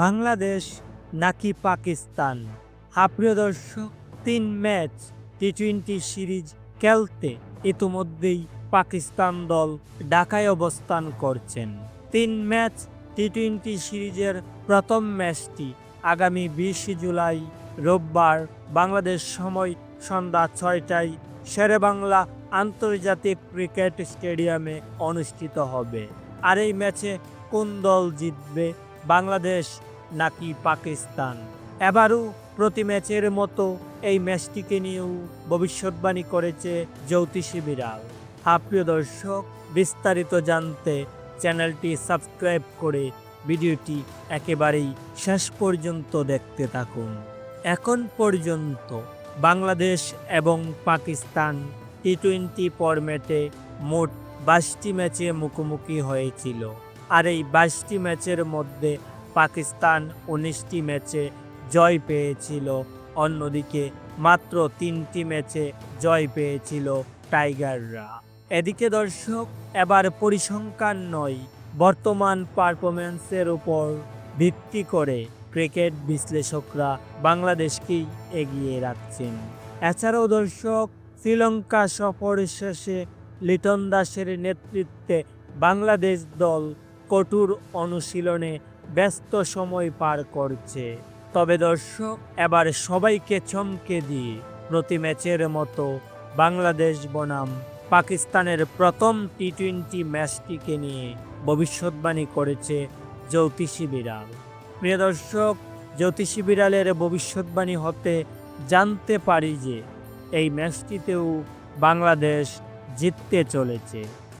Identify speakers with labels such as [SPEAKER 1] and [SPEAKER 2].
[SPEAKER 1] বাংলাদেশ নাকি পাকিস্তান? প্রিয় দর্শক, তিন ম্যাচ টি টোয়েন্টি সিরিজ খেলতে ইতিমধ্যেই পাকিস্তান দল ঢাকায় অবস্থান করছেন। তিন ম্যাচ টি টোয়েন্টি সিরিজের প্রথম ম্যাচটি আগামী বিশে জুলাই রোববার বাংলাদেশ সময় সন্ধ্যা ছয়টায় শেরে বাংলা আন্তর্জাতিক ক্রিকেট স্টেডিয়ামে অনুষ্ঠিত হবে। আর এই ম্যাচে কোন দল জিতবে? বাংলাদেশ নাকি পাকিস্তান? এবারও প্রতি ম্যাচের মতো এই ম্যাচটিকে নিয়েও ভবিষ্যৎবাণী করেছে জ্যোতিষী বিড়াল। প্রিয় দর্শক, বিস্তারিত জানতে চ্যানেলটি সাবস্ক্রাইব করে ভিডিওটি একেবারেই শেষ পর্যন্ত দেখতে থাকুন। এখন পর্যন্ত বাংলাদেশ এবং পাকিস্তান টি টোয়েন্টি ফরম্যাটে মোট বাইশটি ম্যাচে মুখোমুখি হয়েছিল। আর এই বাইশটি ম্যাচের মধ্যে পাকিস্তান উনিশটি ম্যাচে জয় পেয়েছিল, অন্যদিকে মাত্র তিনটি ম্যাচে জয় পেয়েছিল টাইগাররা। এদিকে দর্শক, এবার পরিসংখ্যান নয়, বর্তমান পারফরমেন্সের উপর ভিত্তি করে ক্রিকেট বিশ্লেষকরা বাংলাদেশকেই এগিয়ে রাখছেন। এছাড়াও দর্শক, শ্রীলঙ্কা সফর শেষে লিটন দাসের নেতৃত্বে বাংলাদেশ দল কঠোর অনুশীলনে ব্যস্ত সময় পার করছে। তবে দর্শক, এবার সবাইকে চমকে দিয়ে প্রতি ম্যাচের মতো বাংলাদেশ বনাম পাকিস্তানের প্রথম টি টোয়েন্টি ম্যাচটিকে নিয়ে ভবিষ্যৎবাণী করেছে জ্যোতিষী বিড়াল। প্রিয় দর্শক, জ্যোতিষী বিড়ালের ভবিষ্যৎবাণী হতে জানতে পারি যে, এই ম্যাচটিতেও বাংলাদেশ জিততে চলেছে।